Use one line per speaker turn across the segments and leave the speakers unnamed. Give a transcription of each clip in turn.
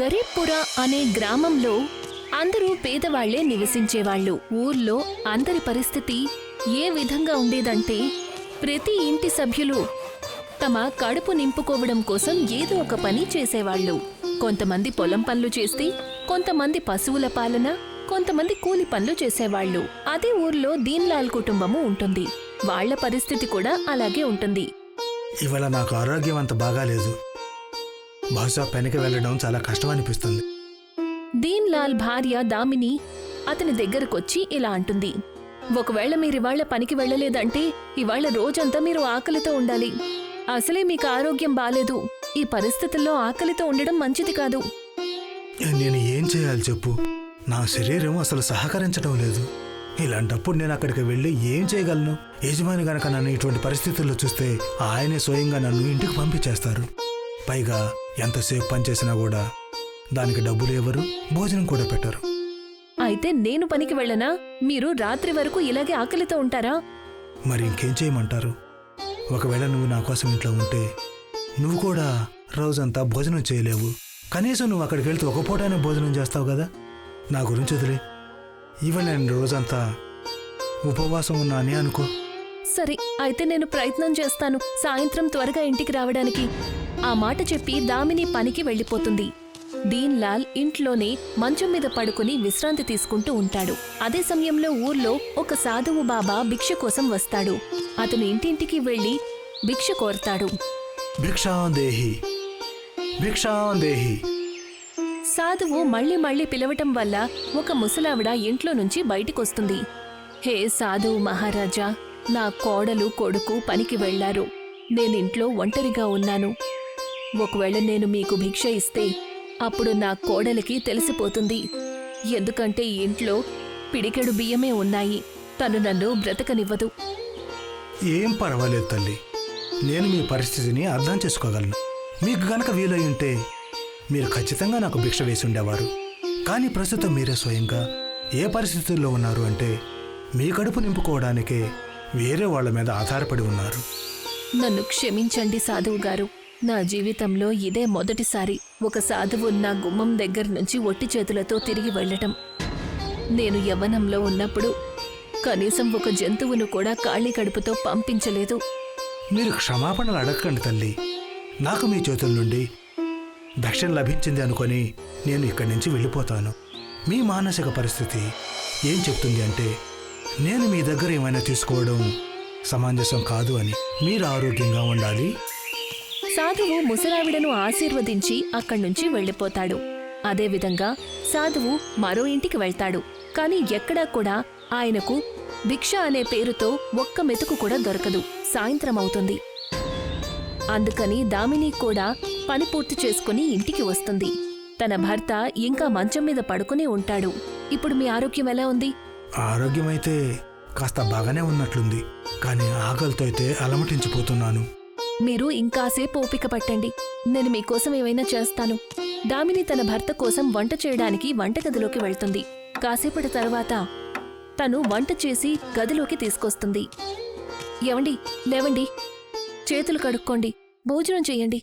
గరీబ్పురా అనే గ్రామంలో అందరూ పేదవాళ్ళే నివసించేవాళ్ళు ఊర్లో అందరి పరిస్థితి ఏ విధంగా ఉండేదంటే ప్రతి ఇంటి సభ్యులు తమ కడుపు నింపుకోవడం కోసం ఏదో ఒక పని చేసేవాళ్ళు. కొంతమంది పొలం పనులు చేస్తే కొంతమంది పశువుల పాలన కొంతమంది కూలి పనులు చేసేవాళ్ళు. అదే ఊర్లో దీన్లాల్ కుటుంబము ఉంటుంది. వాళ్ళ పరిస్థితి కూడా అలాగే ఉంటుంది.
ఇవాళ నాకు ఆరోగ్యం అంత బాగాలేదు. బహుశా పనికి వెళ్ళడం చాలా కష్టం అనిపిస్తుంది.
దీన్ లాల్ భార్య దామిని అతని దగ్గరకొచ్చి ఇలా అంటుంది. ఒకవేళ మీరివాళ్ళ పనికి వెళ్ళలేదంటే ఇవాళ రోజంతా మీరు ఆకలితో ఉండాలి. అసలే మీకు ఆరోగ్యం బాలేదు. ఈ పరిస్థితుల్లో ఆకలితో ఉండడం మంచిది కాదు.
నేను ఏం చేయాలి చెప్పు? నా శరీరం అసలు సహకరించడం లేదు. ఇలాంటప్పుడు నేను అక్కడికి వెళ్ళి ఏం చేయగలను? యజమాని గనక నన్ను ఇటువంటి పరిస్థితుల్లో చూస్తే ఆయనే స్వయంగా నన్ను ఇంటికి పంపించేస్తారు. పైగా ఎంతసేపు పనిచేసినా కూడా దానికి డబ్బులు ఎవరు? భోజనం కూడా పెట్టరు.
అయితే నేను పనికి వెళ్ళనా? మీరు రాత్రి వరకు ఇలాగే ఆకలితో ఉంటారా?
మరి ఇంకేం చేయమంటారు? ఒకవేళ నువ్వు నా కోసం ఇంట్లో ఉంటే నువ్వు కూడా రోజంతా భోజనం చేయలేవు. కనీసం నువ్వు అక్కడికి వెళ్తే ఒక పూటైనా భోజనం చేస్తావు కదా? నా గురించి వదిలే. ఇవాళ నేను రోజంతా ఉపవాసం ఉన్నా అని అనుకో.
సరే అయితే నేను ప్రయత్నం చేస్తాను సాయంత్రం త్వరగా ఇంటికి రావడానికి. ఆ మాట చెప్పి దామిని పనికి వెళ్ళిపోతుంది. దీన్ లాల్ ఇంట్లోనే మంచం మీద పడుకుని విశ్రాంతి తీసుకుంటూ ఉంటాడు. అదే సమయంలో ఊర్లో ఒక సాధువు బాబా భిక్ష కోసం వస్తాడు. అతను ఇంటింటికి వెళ్ళి భిక్ష కోరతాడు. సాధువు మళ్ళీ మళ్ళీ పిలవటం వల్ల ఒక ముసలావిడ ఇంట్లో నుంచి బయటికొస్తుంది. హే సాధువు మహారాజా నా కోడలు కొడుకు పనికి వెళ్ళారు నేనింట్లో ఒంటరిగా ఉన్నాను. ఒకవేళ నేను మీకు భిక్ష ఇస్తే అప్పుడు నా కోడలికి తెలిసిపోతుంది. ఎందుకంటే ఇంట్లో పిడికెడు బియ్యమే ఉన్నాయి. తను నన్ను బ్రతకనివ్వదు.
ఏం పర్వాలేదు తల్లి. నేను మీ పరిస్థితిని అర్థం చేసుకోగలను. మీకు గనక వీలై ఉంటే మీరు ఖచ్చితంగా నాకు భిక్ష వేసి ఉండేవారు కానీ ప్రస్తుతం మీరే స్వయంగా ఏ పరిస్థితుల్లో ఉన్నారు అంటే మీ కడుపు నింపుకోవడానికే వేరే వాళ్ళ మీద ఆధారపడి ఉన్నారు.
నన్ను క్షమించండి సాధువు గారు. నా జీవితంలో ఇదే మొదటిసారి ఒక సాధువు నా గుమ్మం దగ్గర నుంచి ఒట్టి చేతులతో తిరిగి వెళ్ళటం. నేను యవ్వనంలో ఉన్నప్పుడు కనీసం ఒక జంతువును కూడా ఖాళీ కడుపుతో పంపించలేదు.
మీరు క్షమాపణలు అడగకండి తల్లి. నాకు మీ చేతుల నుండి దక్షిణ లభించింది అనుకొని నేను ఇక్కడి నుంచి వెళ్ళిపోతాను. మీ మానసిక పరిస్థితి ఏం చెప్తుంది అంటే నేను మీ దగ్గర ఏమైనా తీసుకోవడం సమంజసం కాదు అని. మీరు ఆరోగ్యంగా ఉండాలి
సాధువు ముసలావిడను ఆశీర్వదించి అక్కడి నుంచి వెళ్ళిపోతాడు. అదేవిధంగా సాధువు మరో ఇంటికి వెళ్తాడు. కాని ఎక్కడా కూడా ఆయనకు భిక్ష అనే పేరుతో ఒక్క మెతుకు కూడా దొరకదు. సాయంత్రం అవుతుంది. అందుకని దామిని కూడా పని పూర్తి చేసుకుని ఇంటికి వస్తుంది. తన భర్త ఇంకా మంచం మీద పడుకుని ఉంటాడు. ఇప్పుడు మీ ఆరోగ్యం ఎలా ఉంది?
ఆరోగ్యమైతే కాస్త బాగానే ఉన్నట్లుంది. కానీ ఆకలితో అయితే అలమటించిపోతున్నాను.
మీరు ఇంకాసేపు ఓపిక పట్టండి. నేను మీకోసం ఏమైనా చేస్తాను. దామిని తన భర్త కోసం వంట చేయడానికి వంటగదిలోకి వెళ్తుంది. కాసేపటి తర్వాత తను వంట చేసి గదిలోకి తీసుకొస్తుంది. ఏవండి? లేవండి. చేతులు కడుక్కోండి. భోజనం చెయ్యండి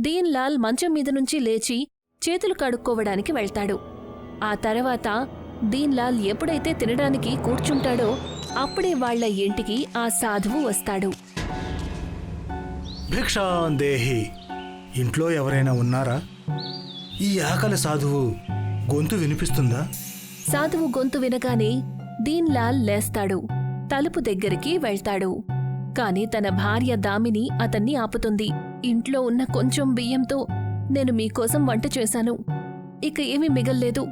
దీన్లాల్ మంచం మీద నుంచి లేచి చేతులు కడుక్కోవడానికి వెళ్తాడు. ఆ తర్వాత దీన్లాల్ ఎప్పుడైతే తినడానికి కూర్చుంటాడో అప్పుడే వాళ్ళ ఇంటికి ఆ సాధువు వస్తాడు.
భిక్షాం దేహి ఇంట్లో ఎవరైనా ఉన్నారా? ఈ ఆకలి సాధువు గొంతు వినిపిస్తుందా?
సాధువు గొంతు వినగానే దీన్ లాల్ లేస్తాడు. తలుపు దగ్గరికి వెళ్తాడు. కాని తన భార్య దామిని అతన్ని ఆపుతుంది. ఇంట్లో ఉన్న కొంచెం బియ్యంతో నేను మీకోసం వంట చేశాను. ఇక ఏమీ మిగల్లేదు.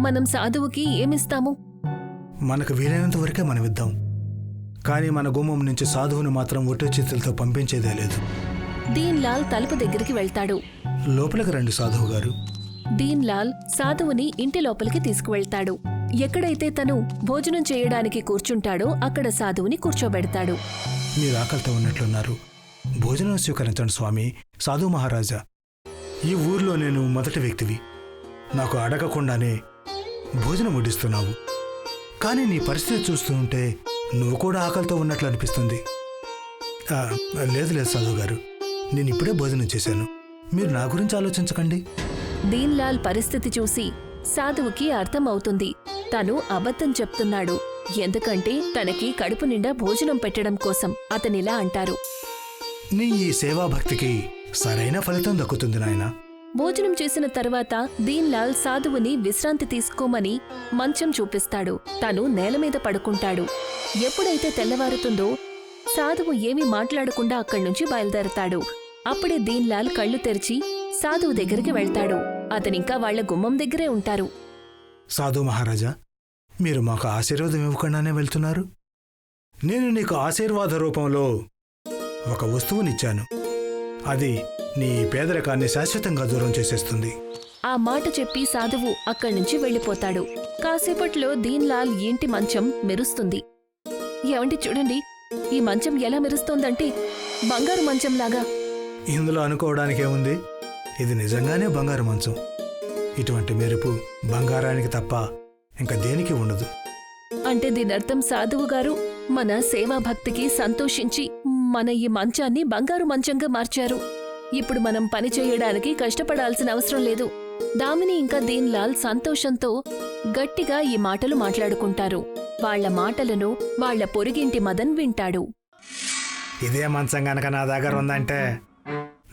మనం సాధువుకి ఏమిస్తాము?
మనకు వీలైనంత వరకే మనం ఇద్దాం కానీ మన గుమ్మం నుంచి సాధువుని మాత్రం ఒట్టి చేతులతో పంపించేదే లేదు.
దీన్ లాల్ తలుపు దగ్గరికి వెళ్తాడు.
లోపలికి రండి సాధువు గారు.
దీన్ లాల్ సాధువుని ఇంటి లోపలికి తీసుకువెళ్తాడు. ఎక్కడైతే తను భోజనం చేయడానికి కూర్చుంటాడో అక్కడ సాధువుని కూర్చోబెడతాడు.
మీరు ఆకలితో ఉన్నట్లున్నారు. భోజనం స్వీకరించండి స్వామి సాధు మహారాజా. ఈ ఊర్లో నేను మొదటి వ్యక్తివి. నాకు అడగకుండానే భోజనం వడ్డిస్తున్నావు. కానీ నీ పరిస్థితి చూస్తూ ఉంటే నువ్వు కూడా ఆకలితో ఉన్నట్లు అనిపిస్తుంది. లేదు లేదు సాధువు గారు. నేను ఇప్పుడే భోజనం చేశాను. మీరు నా గురించి ఆలోచించకండి.
దీన్లాల్ పరిస్థితి చూసి సాధువుకి అర్థమవుతుంది. తను అబద్ధం చెప్తున్నాడు. ఎందుకంటే తనకి కడుపు నిండా భోజనం పెట్టడం కోసం అతనిలా అంటారు.
నీ ఈ సేవాభక్తికి సరైన ఫలితం దక్కుతుంది నాయనా.
భోజనం చేసిన తర్వాత దీన్లాల్ సాధువుని విశ్రాంతి తీసుకోమని మంచం చూపిస్తాడు. తను నేల మీద పడుకుంటాడు. ఎప్పుడైతే తెల్లవారుతుందో సాధువు ఏమీ మాట్లాడకుండా అక్కడి నుంచి బయలుదేరతాడు. అప్పుడే దీన్లాల్ కళ్ళు తెరిచి సాధువు దగ్గరికి వెళ్తాడు. అతనింకా వాళ్ళ గుమ్మం దగ్గరే ఉంటారు.
సాధు మహారాజా మీరు మాకు ఆశీర్వాదం ఇవ్వకుండానే వెళ్తున్నారు. నేను నీకు ఆశీర్వాద రూపంలో ఒక వస్తువునిచ్చాను. అది నీ పేదరికాన్ని శాశ్వతంగా దూరం చేసేస్తుంది.
ఆ మాట చెప్పి సాధువు అక్కడి నుంచి వెళ్ళిపోతాడు. కాసేపట్లో దీన్లాల్ ఇంటి మంచం మెరుస్తుంది. ఏమండి చూడండి ఈ మంచం ఎలా మెరుస్తోందంటే బంగారు మంచంలాగా.
ఇందులో అనుకోవడానికి ఏముంది ఇది నిజంగానే బంగారు మంచం. ఇటువంటి మెరుపు బంగారానికి తప్ప ఇంకా దేనికి ఉండదు.
అంటే దీనర్థం సాధువు గారు మన సేవా భక్తికి సంతోషించి మన ఈ మంచాన్ని బంగారు మంచంగా మార్చారు. ఇప్పుడు మనం పని చేయడానికి కష్టపడాల్సిన అవసరం లేదు. దామిని ఇంకా దీన్లాల్ సంతోషంతో గట్టిగా ఈ మాటలు మాట్లాడుకుంటారు. వాళ్ళ మాటలను వాళ్ళ పొరుగింటి మదన్ వింటాడు.
ఇదే మంచం గనక నా దగ్గర ఉందంటే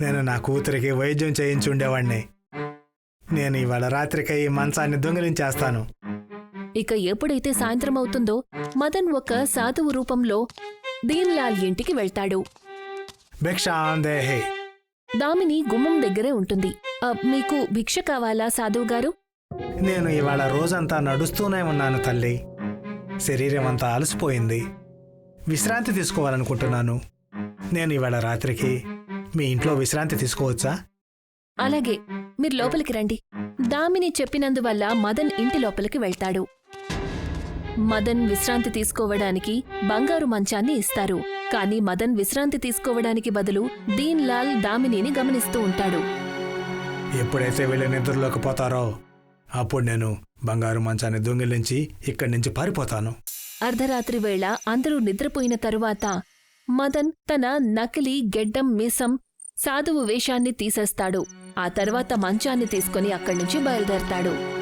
నేను నా కూతురికి వైద్యం చేయించి ఉండేవాణ్ణి నేను ఇవాళ రాత్రికి ఈ మంచాన్ని దొంగిలించేస్తాను.
ఇక ఎప్పుడైతే సాయంత్రం అవుతుందో మదన్ ఒక సాధువు రూపంలో దీన్లాల్ ఇంటికి వెళ్తాడు.
భిక్షాందేహే
దామిని గుమ్మం దగ్గరే ఉంటుంది. "ఆ, మీకు భిక్ష కావాలా సాధువు గారు?
నేను ఇవాళ రోజంతా నడుస్తూనే ఉన్నాను తల్లి. శరీరం అంతా అలసిపోయింది. విశ్రాంతి తీసుకోవాలనుకుంటున్నాను. నేను ఇవాళ రాత్రికి మీ ఇంట్లో విశ్రాంతి తీసుకోవచ్చా?
అలాగే మీరు లోపలికి రండి. దామిని చెప్పినందువల్ల మదన్ ఇంటి లోపలికి వెళ్తాడు. మదన్ విశ్రాంతి తీసుకోవడానికి బంగారు మంచాన్ని ఇస్తారు. కానీ మదన్ విశ్రాంతి తీసుకోవడానికి బదులు దీన్ లాల్ దామినిని గమనిస్తూ ఉంటాడు.
ఎప్పుడైతే వీళ్ళు నిద్రలోకి పోతారో అప్పుడు నేను బంగారు మంచాన్ని దొంగిలించి ఇక్కడి నుంచి పారిపోతాను.
అర్ధరాత్రి వేళ అందరూ నిద్రపోయిన తరువాత మదన్ తన నకిలీ గెడ్డం మీసం సాధువు వేషాన్ని తీసేస్తాడు. ఆ తర్వాత మంచాన్ని తీసుకుని అక్కడి నుంచి బయలుదేరతాడు.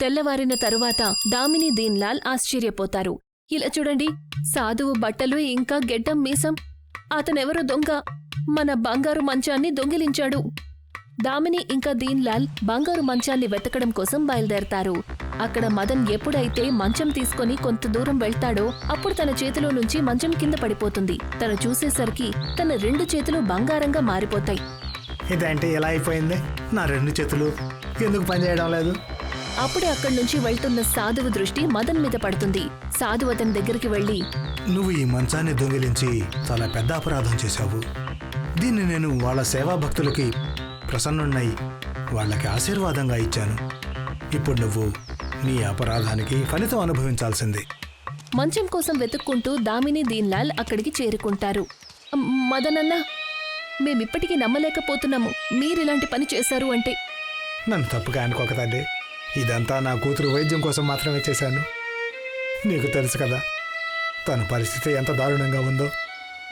తెల్లవారిన తరువాత దామిని దీన్లాల్ ఆశ్చర్యపోతారు. ఇలా చూడండి సాధువు బట్టలు ఇంకా గెడ్డం మీసం. అతనెవరో దొంగ. మన బంగారు మంచాన్ని దొంగిలించాడు. దామిని ఇంకా దీన్లాల్ బంగారు మంచాన్ని వెతకడం కోసం బయలుదేరతారు. అక్కడ మదన్ ఎప్పుడైతే మంచం తీసుకొని కొంత దూరం వెళ్తాడో అప్పుడు తన చేతిలో నుంచి మంచం కింద పడిపోతుంది. తను చూసేసరికి తన రెండు చేతులు బంగారంగా మారిపోతాయి.
ఇదేంటి ఎలా అయిపోయింది? నా రెండు చేతులు. ఎందుకు పనిచేయడం లేదు?
అప్పుడే అక్కడి నుంచి వెళ్తున్న సాధువు దృష్టి మదన్ మీద పడుతుంది. సాధువు అతని దగ్గరికి వెళ్ళి
నువ్వు ఈ మంచాన్ని దొంగిలించి చాలా పెద్ద అపరాధం చేశావు. దీన్ని నేను వాళ్ళ సేవా భక్తులకి ప్రసన్నున్నై వాళ్ళకి ఆశీర్వాదంగా ఇచ్చాను. ఇప్పుడు నువ్వు నీ అపరాధానికి ఫలితం అనుభవించాల్సిందే.
మంచం కోసం వెతుక్కుంటూ దామిని దీన్లాల్ అక్కడికి చేరుకుంటారు. "మ్, మదనన్న మేమిప్పటికీ నమ్మలేకపోతున్నాము. మీరిలాంటి పని చేశారు అంటే?
నన్ను తప్పుగా అనుకోక తల్లి ఇదంతా నా కూతురు వైద్యం కోసం మాత్రమే చేశాను. నీకు తెలుసు కదా తన పరిస్థితి ఎంత దారుణంగా ఉందో.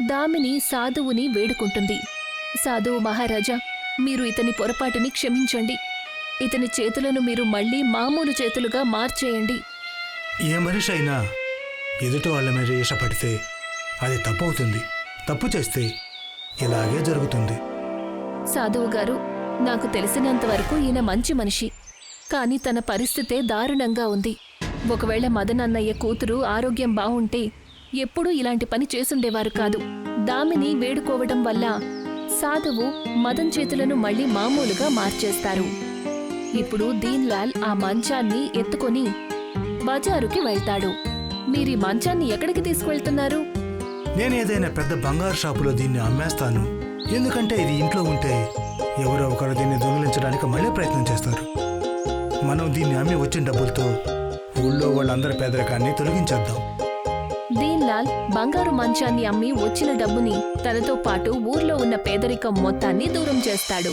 దామిని సాధువుని వేడుకుంటుంది. సాధువు మహారాజా మీరు ఇతని పొరపాటుని క్షమించండి. ఇతని చేతులను మీరు మళ్ళీ మామూలు చేతులుగా మార్చేయండి.
ఏ మనిషి అయినా ఎదుటి వాళ్ళ మీద ఈషపడితే అది తప్పు అవుతుంది తప్పు చేస్తే ఇలాగే జరుగుతుంది.
సాధువు గారు నాకు తెలిసినంత వరకు ఈయన మంచి మనిషి. కానీ తన పరిస్థితే దారుణంగా ఉంది. ఒకవేళ మదన్ అన్నయ్య కూతురు ఆరోగ్యం బావుంటే ఎప్పుడూ ఇలాంటి పని చేసుండేవారు కాదు. దామిని వేడుకోవడం వల్ల సాధువు మదన్ చేతులను మళ్ళీ మామూలుగా మార్చేస్తారు. ఇప్పుడు దీన్లాల్ ఆ మంచాన్ని ఎత్తుకొని బజారుకి వెళ్తాడు. మీరీ మంచాన్ని ఎక్కడికి తీసుకువెళ్తున్నారు?
నేను ఏదైనా పెద్ద బంగారు షాపులో దీన్ని అమ్మేస్తాను. ఎందుకంటే ఇది ఇంట్లో ఉంటే ఎవరో ఒకరు దీన్ని దొంగిలించడానికి మళ్ళీ ప్రయత్నం చేస్తారు. మనం దీన్ని అమ్మి వచ్చిన డబ్బులతో ఊళ్ళో వాళ్ళందరి పేదరికాన్ని తొలగించేద్దాం.
దీన్లాల్ బంగారు మంచాన్ని అమ్మి వచ్చిన డబ్బుని తనతో పాటు ఊర్లో ఉన్న పేదరికం మొత్తాన్ని దూరం చేస్తాడు.